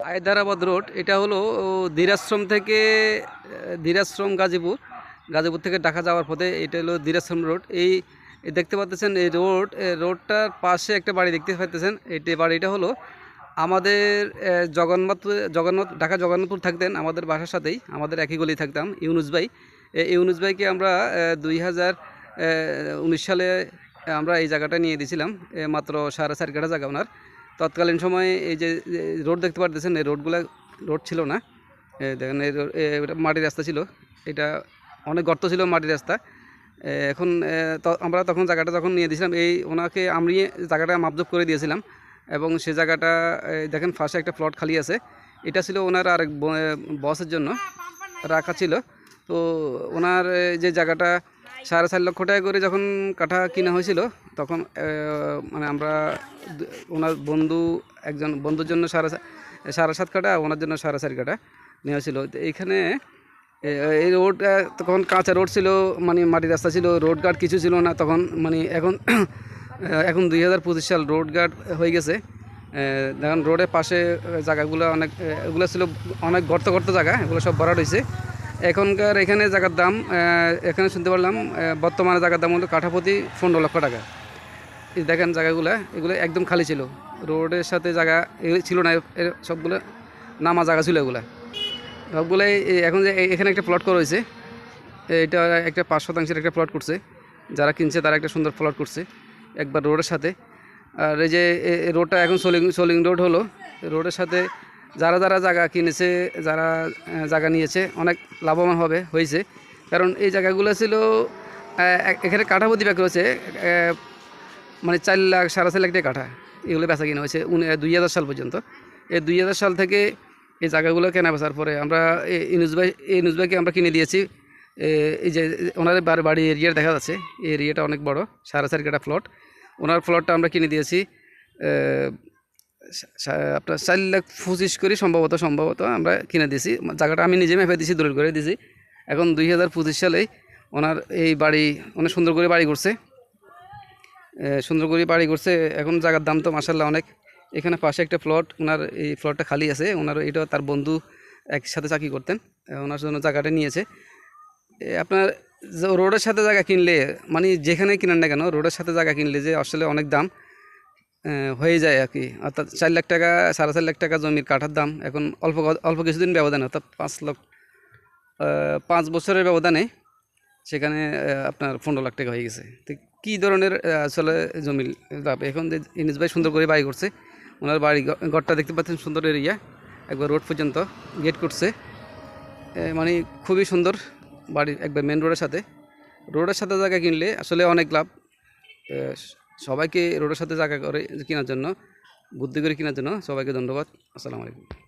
Hyderabad road, এটা হলো ধীরাশ্রম থেকে ধীরাশ্রম গাজীপুর। গাজীপুর থেকে ঢাকা যাওয়ার পথে এটা হলো ধীরাশ্রম রোড। এই দেখতে পাচ্ছেন এই রোড রোডটার পাশে একটা বাড়ি দেখতে পাচ্ছেন এটি বাড়িটা হলো আমাদের জগন্নাথ জগন্নাথ, ঢাকা জগন্নাথপুর থাকতেন, আমাদের বাসার সাথেই, আমাদের একই গলি থাকতাম, ইউনুস ভাই। ইউনুস ভাইকে আমরা দুই হাজার উনিশ সালে আমরা এই জায়গাটা নিয়ে দিয়েছিলাম মাত্র সাড়ে চার কাঠা জায়গা ওনার। তৎকালীন সময়ে এই যে রোড দেখতে পারতেছেন, এই রোডগুলো, রোড ছিল না। দেখেন, এই মাটির রাস্তা ছিল। এটা অনেক গর্ত ছিল মাটির রাস্তা। এখন আমরা তখন জায়গাটা যখন নিয়ে দিয়েছিলাম, এই ওনাকে আমি জায়গাটা মাপজোপ করে দিয়েছিলাম। এবং সে জায়গাটা দেখেন ফার্স্টে একটা প্লট খালি আছে। এটা ছিল ওনার আরেক বসের জন্য রাখা ছিল। তো ওনার যে জায়গাটা সাড়ে চার লক্ষ টাকা করে যখন কাঠা কিনা হয়েছিল, তখন মানে আমরা ওনার বন্ধু একজন, বন্ধুর জন্য সাড়ে সাড়ে সাত কাটা, ওনার জন্য সাড়ে চার কাটা নেওয়া ছিল। তো এইখানে এই রোড তখন কাঁচা রোড ছিল মানে মাটির রাস্তা ছিল, রোড গার্ড কিছু ছিল না। তখন মানে এখন এখন দুই হাজার পঁচিশ সাল রোড গার্ড হয়ে গেছে। দেখেন রোডের পাশে জায়গাগুলো অনেক এগুলো ছিল অনেক গর্ত গর্ত জায়গা, এগুলো সব ভরাট হয়েছে এখনকার এখানে জায়গার দাম এখানে শুনতে পারলাম বর্তমানে জায়গার দাম হলো কাঠাপতি পনেরো লক্ষ টাকা। এই দেখেন জায়গাগুলো, এগুলো একদম খালি ছিল। রোডের সাথে জায়গা ছিল না, এর সবগুলো নামা জায়গা ছিল এগুলো। সবগুলোই এখন যে এখানে একটা প্লট করা হয়েছে। এটা একটা পাঁচ শতাংশের একটা প্লট করছে। যারা কিনছে তারা একটা সুন্দর প্লট করছে, একবার রোডের সাথে। আর এই যে রোডটা এখন সোলিং সোলিং রোড হলো। রোডের সাথে যারা যারা জায়গা কিনেছে যারা জায়গা নিয়েছে অনেক লাভবান হবে হয়েছে। কারণ এই জায়গাগুলো ছিল এখানে কাঠাপতি ব্যাগ রয়েছে আহ, মানে চার লাখ সাড়ে চার লাখ কাঠা। এগুলো বেচা কিনা হয়েছে উনি- দুই হাজার সাল পর্যন্ত। এই দুই হাজার সাল থেকে এই জায়গাগুলো কেনা বেচার পরে আমরা এই ভাই এই ভাইকে আমরা কিনে দিয়েছি। এই যে ওনার বাড়ি বাড়ি এরিয়া দেখা যাচ্ছে। এই এরিয়াটা অনেক বড় সাড়ে চার কাটা প্লট ওনার প্লটটা আমরা কিনে দিয়েছি আপনার চার লাখ পঁচিশ করে সম্ভবত সম্ভবত আমরা কিনে দিয়েছি জায়গাটা আমি নিজে মেপে দিছি, দলিল করে দিয়েছি এখন দুই হাজার পঁচিশ সালেই ওনার এই বাড়ি অনেক সুন্দর করে বাড়ি করছে। সুন্দর করে বাড়ি করছে। এখন জায়গার দাম তো মাসাল্লাহ অনেক। এখানে পাশে একটা প্লট ওনার এই প্লটটা খালি আছে। ওনার এটা তার বন্ধু একসাথে চাকরি করতেন। ওনার জন্য জায়গাটা নিয়েছে। আপনার রোডের সাথে জায়গা কিনলে মানে যেখানে কিনেন না কেন, রোডের সাথে জায়গা কিনলে যে আসলে অনেক দাম। হয়ে যায় আর কি। অর্থাৎ চার লাখ টাকা, সাড়ে চার লাখ টাকা জমির কাঠার দাম এখন অল্প অল্প কিছুদিন ব্যবধানে, অর্থাৎ পাঁচ লক্ষ পাঁচ বছরের ব্যবধানে সেখানে আপনার পনেরো লাখ টাকা হয়ে গেছে। তো কী ধরনের আসলে জমি লাভ এখন যে ইনিস ভাই সুন্দর করে বাড়ি করছে, ওনার বাড়ি ঘরটা দেখতে পাচ্ছেন সুন্দর এরিয়া, একবার রোড পর্যন্ত গেট করছে। মানে খুবই সুন্দর বাড়ি, একবার মেন রোডের সাথে। রোডের সাথে জায়গা কিনলে আসলে অনেক লাভ। সবাইকে রোডের সাথে জায়গা করে কেনার জন্য, বুদ্ধি করে কেনার জন্য সবাইকে ধন্যবাদ। আসসালামু আলাইকুম।